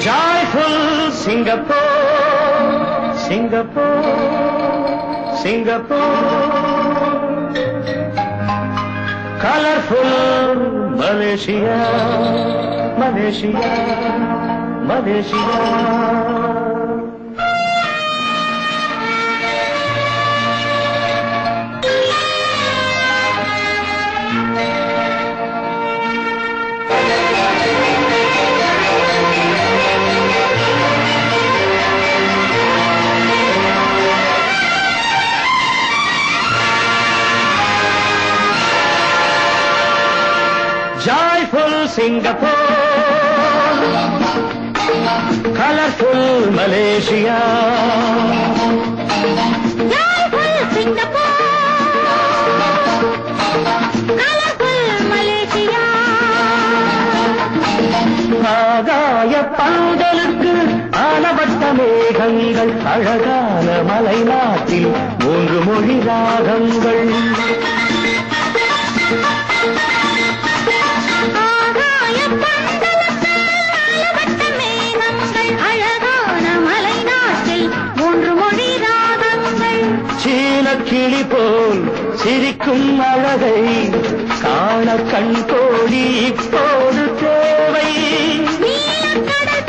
Joyful Singapore, Singapore, Singapore. Colorful Malaysia, Malaysia, Malaysia. Singapore, colorful Malaysia. ஆகாய பந்தலுக்கு ஆனவட்ட மேகங்கள் அழகான மலை நாட்டில் மூன்று மொழி ராகங்கள் சிரிக்கும் அழகை காண கண் கோடி இப்போது தேவை. நீலக்கடல்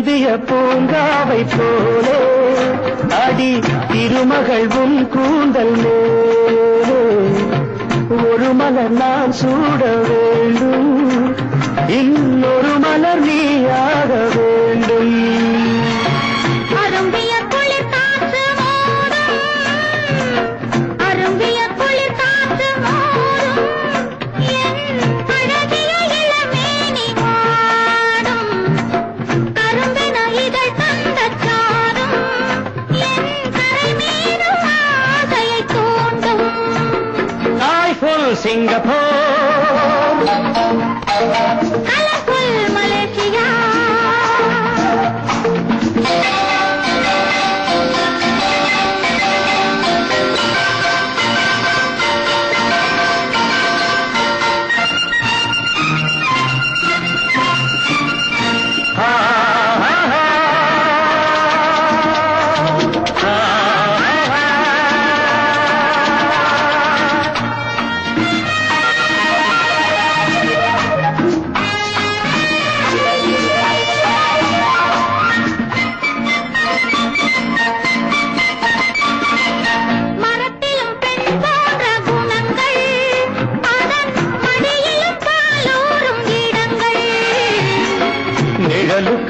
திருந்திய பூங்காவை போலே அடி திருமகள்வும் கூந்தல் மேலே. ஒரு மலர் நான் சூட வேண்டும். இன்னொரு மலர் நீயா ஜாய்ஃபுல்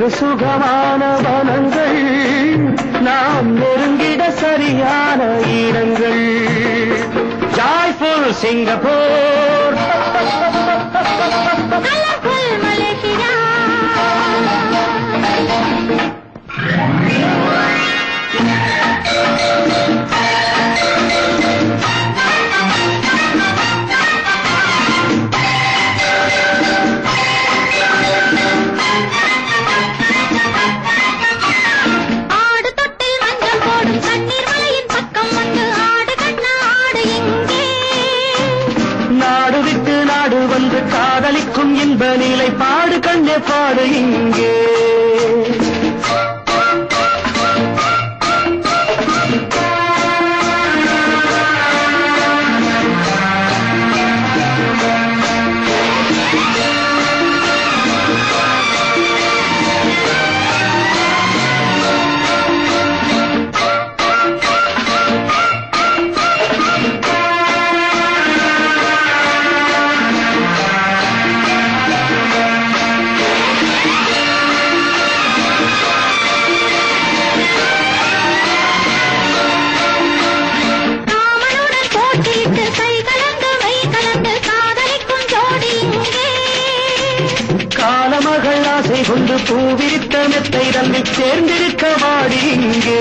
நிழலுக்கு சுகமான வனங்கள். நாம் நெருங்கிட சரியான இடங்கள். ஜாய்ஃபுல் சிங்கப்பூர் பூவிரித்த மெத்தை தன்னில் சேர்ந்திருக்க வாடி இங்கே.